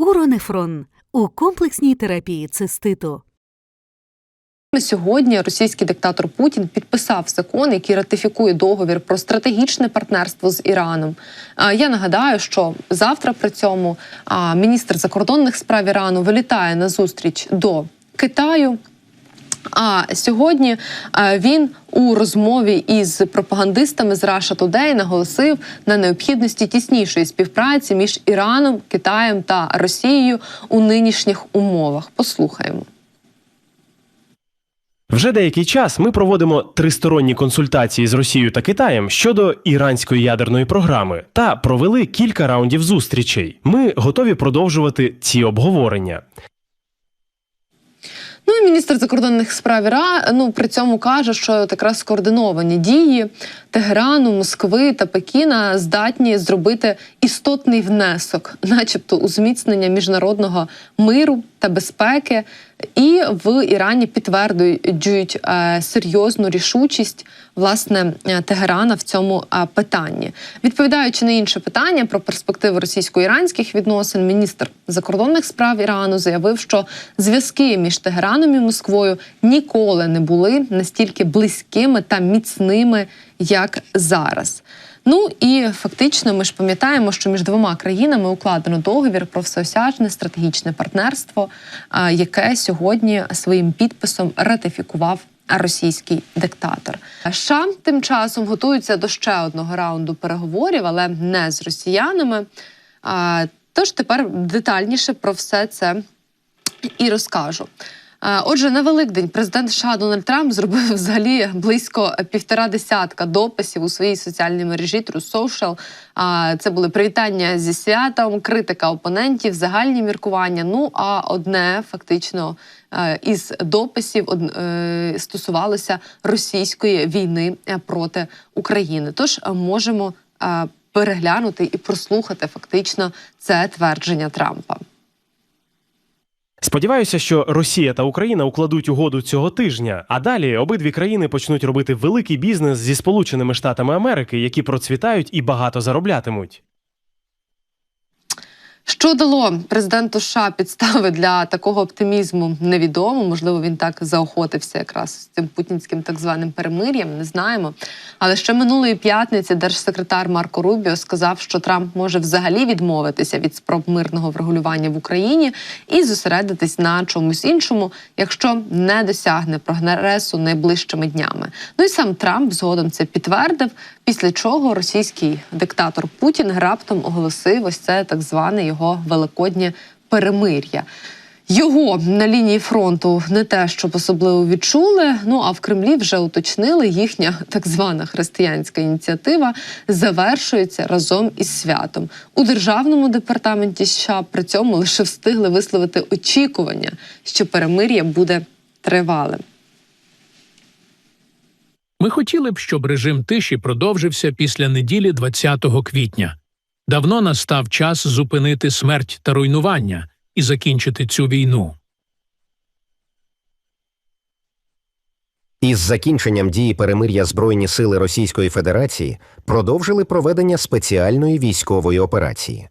Уронефрон у комплексній терапії циститу. Сьогодні російський диктатор Путін підписав закон, який ратифікує договір про стратегічне партнерство з Іраном. Я нагадаю, що завтра при цьому міністр закордонних справ Ірану вилітає на зустріч до Китаю. А сьогодні е, він у розмові із пропагандистами з Russia Today наголосив на необхідності тіснішої співпраці між Іраном, Китаєм та Росією у нинішніх умовах. Послухаємо. Вже деякий час ми проводимо тристоронні консультації з Росією та Китаєм щодо іранської ядерної програми та провели кілька раундів зустрічей. Ми готові продовжувати ці обговорення. Ну і міністр закордонних справ Іра ну при цьому каже, що якраз скоординовані дії Тегерану, Москви та Пекіна здатні зробити істотний внесок, начебто у зміцнення міжнародного миру та безпеки, і в Ірані підтверджують е, серйозну рішучість власне е, Тегерана в цьому е, питанні. Відповідаючи на інше питання про перспективи російсько-іранських відносин, міністр закордонних справ Ірану заявив, що зв'язки між Тегераном і Москвою ніколи не були настільки близькими та міцними, як зараз. Ну і фактично, ми ж пам'ятаємо, що між двома країнами укладено договір про всеосяжне стратегічне партнерство, яке сьогодні своїм підписом ратифікував російський диктатор. США тим часом готуються до ще одного раунду переговорів, але не з росіянами. А, Тож тепер детальніше про все це і розкажу. Е, Отже, на Великдень президент США Дональд Трамп зробив взагалі близько півтора десятка дописів у своїй соціальній мережі True. Це були привітання зі святом, критика опонентів, загальні міркування. Ну а одне фактично е, із дописів е, стосувалося російської війни проти України. Тож можемо переглянути і прослухати фактично це твердження Трампа. Сподіваюся, що Росія та Україна укладуть угоду цього тижня, а далі обидві країни почнуть робити великий бізнес зі Сполученими Штатами Америки, які процвітають і багато зароблятимуть. Що дало президенту США підстави для такого оптимізму, невідомо. Можливо, він так заохотився якраз з цим путінським так званим перемир'ям. Не знаємо. Але ще минулої п'ятниці держсекретар Марко Рубіо сказав, що Трамп може взагалі відмовитися від спроб мирного врегулювання в Україні і зосередитись на чомусь іншому, якщо не досягне прогресу найближчими днями. Ну і сам Трамп згодом це підтвердив. Після чого російський диктатор Путін раптом оголосив ось це так зване його великоднє перемир'я. Його на лінії фронту не те, щоб особливо відчули. Ну а в Кремлі вже уточнили, їхня так звана християнська ініціатива завершується разом із святом. У державному департаменті США при цьому лише встигли висловити очікування, що перемир'я буде тривалим. Ми хотіли б, щоб режим тиші продовжився після неділі 20 квітня. Давно настав час зупинити смерть та руйнування і закінчити цю війну. Із закінченням дії перемир'я Збройні сили Російської Федерації продовжили проведення спеціальної військової операції.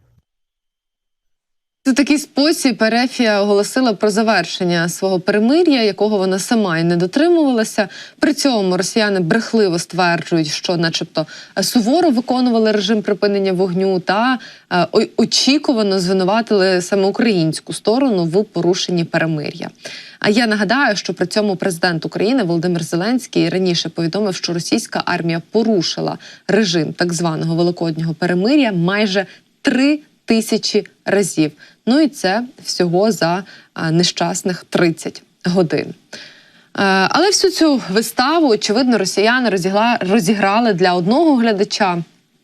У такий спосіб Ерефія оголосила про завершення свого перемир'я, якого вона сама й не дотримувалася. При цьому росіяни брехливо стверджують, що, начебто, суворо виконували режим припинення вогню, та е, очікувано звинуватили саме українську сторону в порушенні перемир'я. А я нагадаю, що при цьому президент України Володимир Зеленський раніше повідомив, що російська армія порушила режим так званого великоднього перемир'я майже три тисячі разів. Ну і це всього за нещасних 30 годин. Але всю цю виставу, очевидно, росіяни розіграли для одного глядача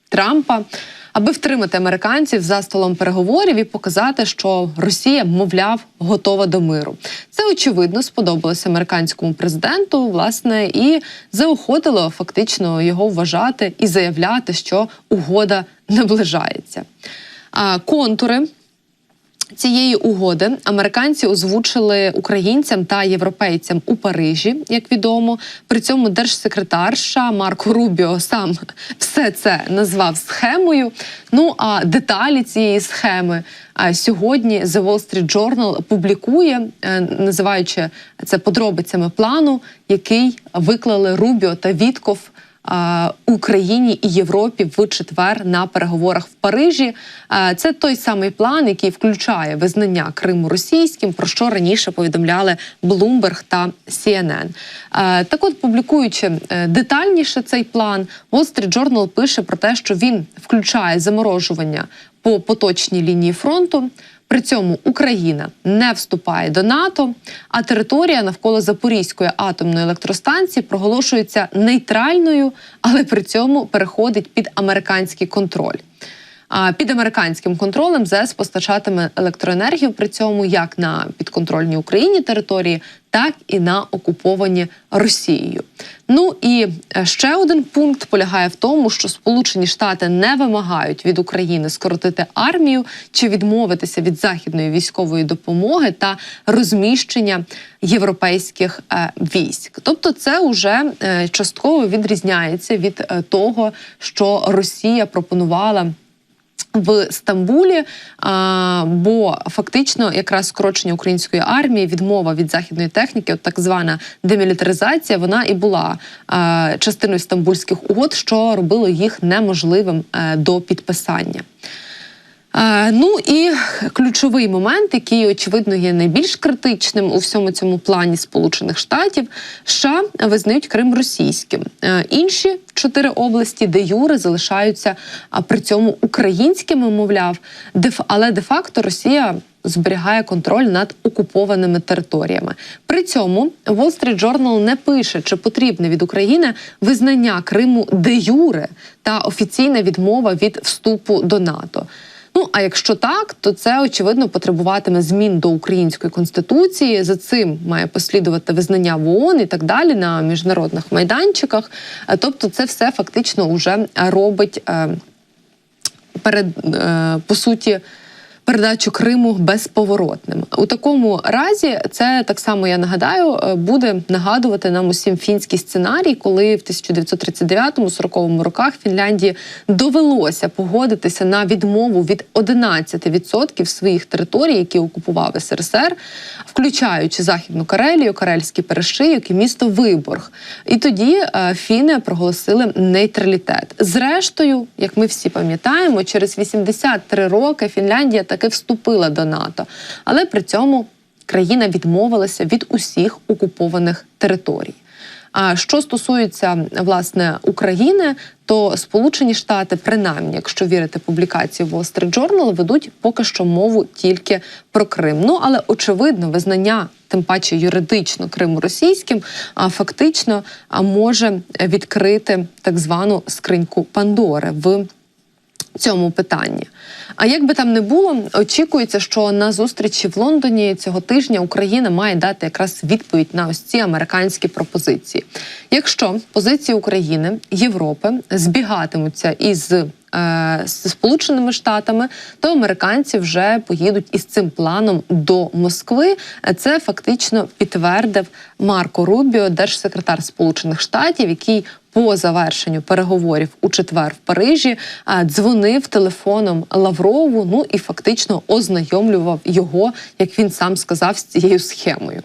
Трампа, аби втримати американців за столом переговорів і показати, що Росія, мовляв, готова до миру. Це очевидно сподобалося американському президенту, власне, і заохотило фактично його вважати і заявляти, що угода наближається. Контури цієї угоди американці озвучили українцям та європейцям у Парижі, як відомо. При цьому держсекретар США Марко Рубіо сам все це назвав схемою. Ну а деталі цієї схеми сьогодні The Wall Street Journal публікує, е, називаючи це подробицями плану, який виклали Рубіо та Вітков Україні і Європі в четвер на переговорах в Парижі. Це той самий план, який включає визнання Криму російським, про що раніше повідомляли Bloomberg та CNN. А, Так, от публікуючи е, детальніше цей план, Wall Street Journal пише про те, що він включає заморожування по поточній лінії фронту. При цьому Україна не вступає до НАТО, а територія навколо Запорізької атомної електростанції проголошується нейтральною, але при цьому переходить під американський контроль. Під американським контролем ЗЕС постачатиме електроенергію при цьому як на підконтрольній Україні території, так і на окуповані Росією. Ну і е, ще один пункт полягає в тому, що Сполучені Штати не вимагають від України скоротити армію чи відмовитися від західної військової допомоги та розміщення європейських е, військ. Тобто, це вже е, частково відрізняється від того, що Росія пропонувала в Стамбулі, бо фактично якраз скорочення української армії, відмова від західної техніки, от так звана демілітаризація, вона і була частиною стамбульських угод, що робило їх неможливим е, до підписання. Е, Ну і ключовий момент, який очевидно є найбільш критичним у всьому цьому плані Сполучених Штатів, США визнають Крим російським. Е, Інші чотири області, де юри залишаються при цьому українськими, мовляв, але де-факто Росія. Зберігає контроль над окупованими територіями. При цьому Wall Street Journal не пише, чи потрібне від України визнання Криму де юре та офіційна відмова від вступу до НАТО. Ну а якщо так, то це очевидно потребуватиме змін до української конституції. За цим має послідувати визнання в ООН і так далі на міжнародних майданчиках. Е, Тобто, це все фактично вже робить е, перед е, по суті. Передачу Криму безповоротним у такому разі це так само я нагадаю е, буде нагадувати нам усім фінський сценарій, коли в 1939-40 роках Фінляндії довелося погодитися на відмову від 11% своїх територій, які окупував СРСР, включаючи Західну Карелію, Карельський перешийок і місто Виборг. І тоді е, фіни проголосили нейтралітет. Зрештою, як ми всі пам'ятаємо, через 83 роки Фінляндія таки вступила до НАТО, але при цьому країна відмовилася від усіх окупованих територій. А що стосується власне України, то Сполучені Штати, принаймні, якщо вірити публікації Wall Street Journal, ведуть поки що мову тільки про Крим. Ну але очевидно, визнання, тим паче юридично Криму російським, а фактично може відкрити так звану скриньку Пандори в цьому питанні. А як би там не було, очікується, що на зустрічі в Лондоні цього тижня Україна має дати якраз відповідь на ось ці американські пропозиції. Якщо позиції України, Європи збігатимуться із е, з Сполученими Штатами, то американці вже поїдуть із цим планом до Москви. Це фактично підтвердив Марко Рубіо, держсекретар Сполучених Штатів, який по завершенню переговорів у четвер в Парижі дзвонив телефоном Лаврову. Ну і фактично ознайомлював його, як він сам сказав, з цією схемою.